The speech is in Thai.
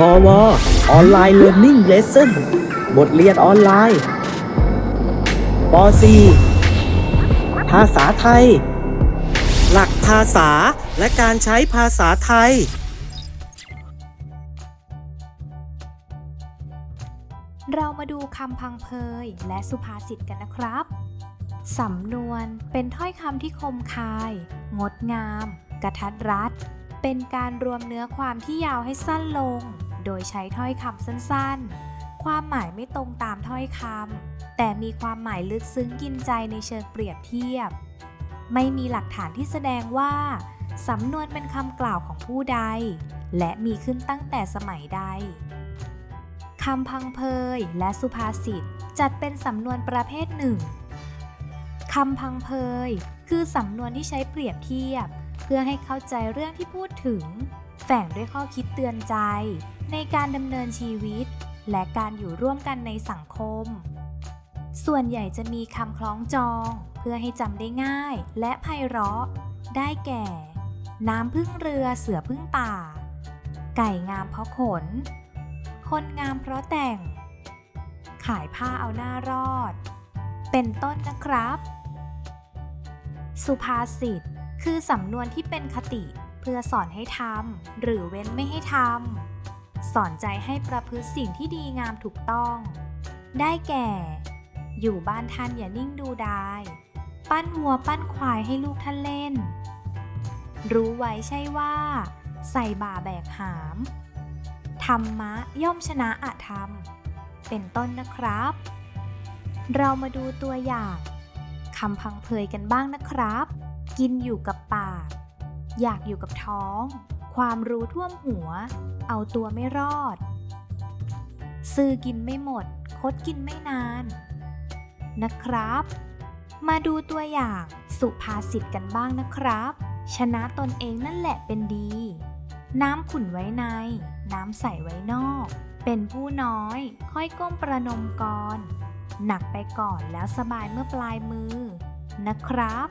พอวออนไลน์เรียน i ิ g งเลสเซ่นบทเรียนออนไลน์ป .4 ภาษาไทย หลักภาษาและการใช้ภาษาไทย เรามาดูคำพังเพยและสุภาษิตกันนะครับ สำนวนเป็นถ้อยคำที่คมคาย งดงาม กระทัดรัด เป็นการรวมเนื้อความที่ยาวให้สั้นลง โดยใช้ถ้อยคำสั้นๆ ความหมายไม่ตรงตามถ้อยคำแต่มีความหมายลึกซึ้งกินใจในเชิงเปรียบเทียบ ไม่มีหลักฐานที่แสดงว่าสำนวนเป็นคำกล่าวของผู้ใด และมีขึ้นตั้งแต่สมัยใดคำพังเพยและสุภาษิตจัดเป็นสำนวนประเภทหนึ่งคำพังเพยคือสำนวนที่ใช้เปรียบเทียบ เพื่อให้เข้าใจเรื่องที่พูดถึง แฝงด้วยข้อคิดเตือนใจ ในการดำเนินชีวิต และการอยู่ร่วมกันในสังคม ส่วนใหญ่จะมีคำคล้องจอง เพื่อให้จำได้ง่ายและไพเราะ ได้แก่ น้ำพึ่งเรือเสือพึ่งป่า ไก่งามเพราะขน คนงามเพราะแต่ง ขายผ้าเอาหน้ารอด เป็นต้นนะครับ สุภาษิตคือสำนวนที่เป็นคติ พื่อสอนให้ทำหรือเว้นไม่ให้ทำ สอนใจให้ประพฤติสิ่งที่ดีงามถูกต้อง ได้แก่ อยู่บ้านท่านอย่านิ่งดูดาย ปั้นวัวปั้นควายให้ลูกท่านเล่น รู้ไว้ใช่ว่า ใส่บ่าแบกหาม ธรรมะย่อมชนะอาธรรม เป็นต้นนะครับ เรามาดูตัวอย่างคำพังเพยกันบ้างนะครับ กินอยู่กับปาก อยากอยู่กับท้อง ความรู้ท่วมหัว เอาตัวไม่รอด ซื้อกินไม่หมด คดกินไม่นาน นะครับ มาดูตัวอย่างสุภาษิตกันบ้างนะครับ ชนะตนเองนั่นแหละเป็นดี น้ำขุ่นไว้ใน น้ำใสไว้นอก เป็นผู้น้อย ค่อยก้มประนมก่อน หนักไปก่อนแล้วสบายเมื่อปลายมือ นะครับ